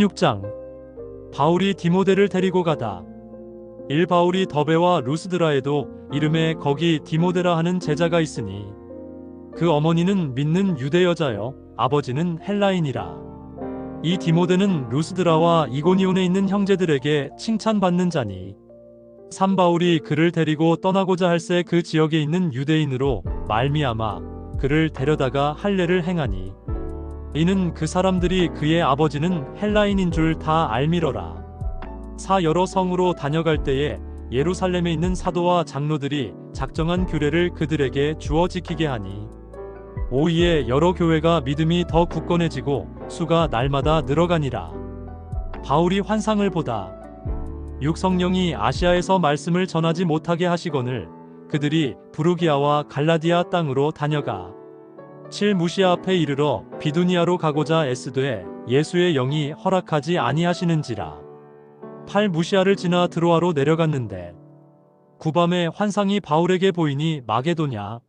16장. 바울이 디모데를 데리고 가다. 1 바울이 더베와 루스드라에도 이름에 거기 디모데라 하는 제자가 있으니 그 어머니는 믿는 유대 여자여 아버지는 헬라인이라. 이 디모데는 루스드라와 이고니온에 있는 형제들에게 칭찬받는 자니 삼 바울이 그를 데리고 떠나고자 할새 그 지역에 있는 유대인으로 말미암아 그를 데려다가 할례를 행하니 이는 그 사람들이 그의 아버지는 헬라인인 줄 다 알미러라. 사 여러 성으로 다녀갈 때에 예루살렘에 있는 사도와 장로들이 작정한 규례를 그들에게 주어 지키게 하니 오이에 여러 교회가 믿음이 더 굳건해지고 수가 날마다 늘어가니라. 바울이 환상을 보다 육성령이 아시아에서 말씀을 전하지 못하게 하시거늘 그들이 부르기아와 갈라디아 땅으로 다녀가 7 무시아 앞에 이르러 비두니아로 가고자 애쓰되 예수의 영이 허락하지 아니하시는지라. 8 무시아를 지나 드로아로 내려갔는데 구밤에 환상이 바울에게 보이니 마게도냐.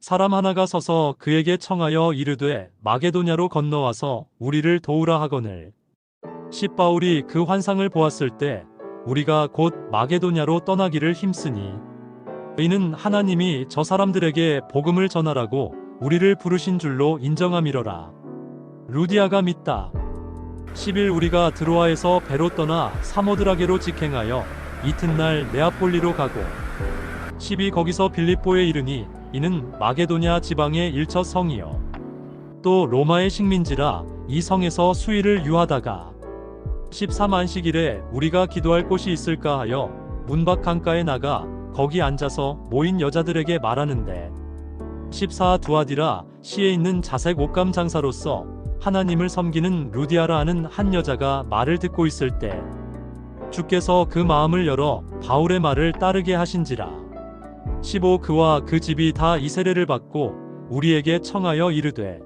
사람 하나가 서서 그에게 청하여 이르되 마게도냐로 건너와서 우리를 도우라 하거늘. 십바울이 그 환상을 보았을 때 우리가 곧 마게도냐로 떠나기를 힘쓰니 이는 하나님이 저 사람들에게 복음을 전하라고 우리를 부르신 줄로 인정함이러라. 루디아가 믿다. 10일 우리가 드로아에서 배로 떠나 사모드라게로 직행하여 이튿날 네아폴리로 가고 10이 거기서 빌립보에 이르니 이는 마게도냐 지방의 일처 성이요 또 로마의 식민지라 이 성에서 수일을 유하다가 13안식일에 우리가 기도할 곳이 있을까 하여 문밖 강가에 나가 거기 앉아서 모인 여자들에게 말하는데 14 두아디라 시에 있는 자색 옷감 장사로서 하나님을 섬기는 루디아라 하는 한 여자가 말을 듣고 있을 때 주께서 그 마음을 열어 바울의 말을 따르게 하신지라. 15 그와 그 집이 다 이 세례를 받고 우리에게 청하여 이르되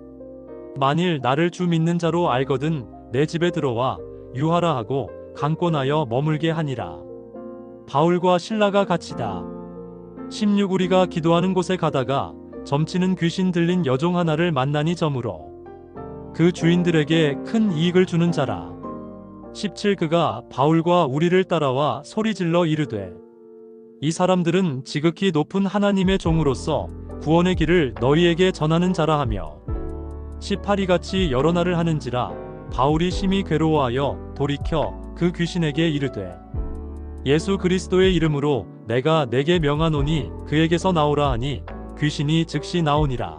만일 나를 주 믿는 자로 알거든 내 집에 들어와 유하라 하고 강권하여 머물게 하니라. 바울과 신라가 같이다. 16 우리가 기도하는 곳에 가다가 점치는 귀신 들린 여종 하나를 만나니 점으로 그 주인들에게 큰 이익을 주는 자라. 17 그가 바울과 우리를 따라와 소리질러 이르되 이 사람들은 지극히 높은 하나님의 종으로서 구원의 길을 너희에게 전하는 자라 하며 18이 같이 여러 날을 하는지라 바울이 심히 괴로워하여 돌이켜 그 귀신에게 이르되 예수 그리스도의 이름으로 내가 내게 명하노니 그에게서 나오라 하니 귀신이 즉시 나오니라.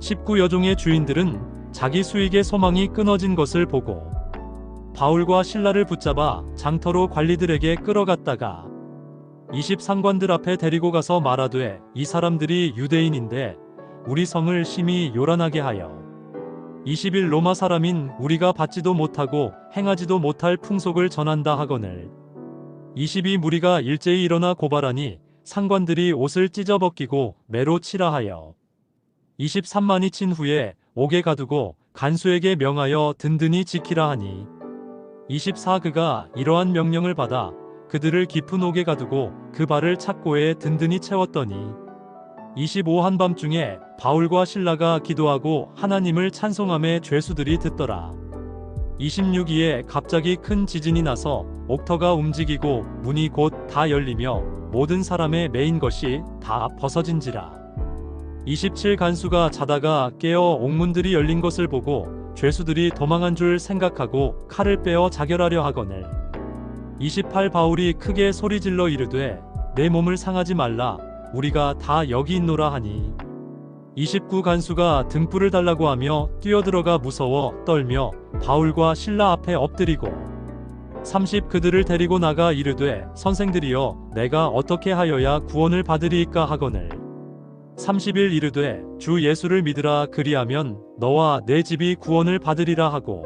19 여종의 주인들은 자기 수익의 소망이 끊어진 것을 보고 바울과 신라를 붙잡아 장터로 관리들에게 끌어갔다가 20 상관들 앞에 데리고 가서 말하되 이 사람들이 유대인인데 우리 성을 심히 요란하게 하여 20일 로마 사람인 우리가 받지도 못하고 행하지도 못할 풍속을 전한다 하거늘. 22 무리가 일제히 일어나 고발하니 상관들이 옷을 찢어 벗기고 매로 치라 하여 23만이 친 후에 옥에 가두고 간수에게 명하여 든든히 지키라 하니 24 그가 이러한 명령을 받아 그들을 깊은 옥에 가두고 그 발을 착고에 든든히 채웠더니 25 한밤중에 바울과 신라가 기도하고 하나님을 찬송함에 죄수들이 듣더라. 26이에 갑자기 큰 지진이 나서 옥터가 움직이고 문이 곧 다 열리며 모든 사람의 메인 것이 다 벗어진지라. 27 간수가 자다가 깨어 옥문들이 열린 것을 보고 죄수들이 도망한 줄 생각하고 칼을 빼어 자결하려 하거늘. 28 바울이 크게 소리질러 이르되 내 몸을 상하지 말라 우리가 다 여기 있노라 하니 29 간수가 등불을 달라고 하며 뛰어들어가 무서워 떨며 바울과 신라 앞에 엎드리고 30 그들을 데리고 나가 이르되 선생들이여 내가 어떻게 하여야 구원을 받으리이까 하거늘? 30일 이르되 주 예수를 믿으라 그리하면 너와 내 집이 구원을 받으리라 하고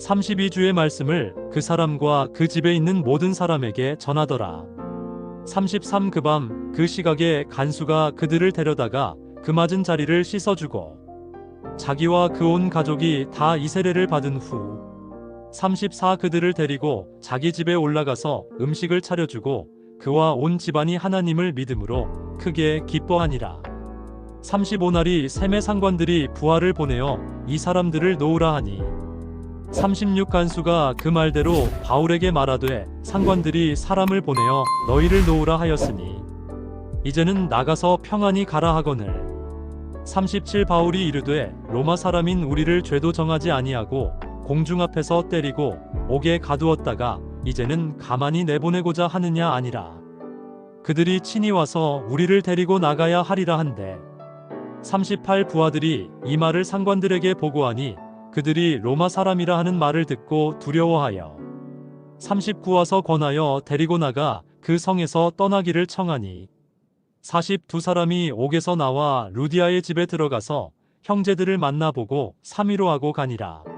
32주의 말씀을 그 사람과 그 집에 있는 모든 사람에게 전하더라. 33 그 밤 그 시각에 간수가 그들을 데려다가 그 맞은 자리를 씻어주고 자기와 그 온 가족이 다 이 세례를 받은 후 34 그들을 데리고 자기 집에 올라가서 음식을 차려주고 그와 온 집안이 하나님을 믿음으로 크게 기뻐하니라. 35날이 셈의 상관들이 부하를 보내어 이 사람들을 놓으라 하니 36 간수가 그 말대로 바울에게 말하되 상관들이 사람을 보내어 너희를 놓으라 하였으니 이제는 나가서 평안히 가라 하거늘 37 바울이 이르되 로마 사람인 우리를 죄도 정하지 아니하고 공중 앞에서 때리고 옥에 가두었다가 이제는 가만히 내보내고자 하느냐 아니라. 그들이 친히 와서 우리를 데리고 나가야 하리라 한데 38 부하들이 이 말을 상관들에게 보고하니 그들이 로마 사람이라 하는 말을 듣고 두려워하여 39 와서 권하여 데리고 나가 그 성에서 떠나기를 청하니 42 사람이 옥에서 나와 루디아의 집에 들어가서 형제들을 만나보고 삼위로 하고 가니라.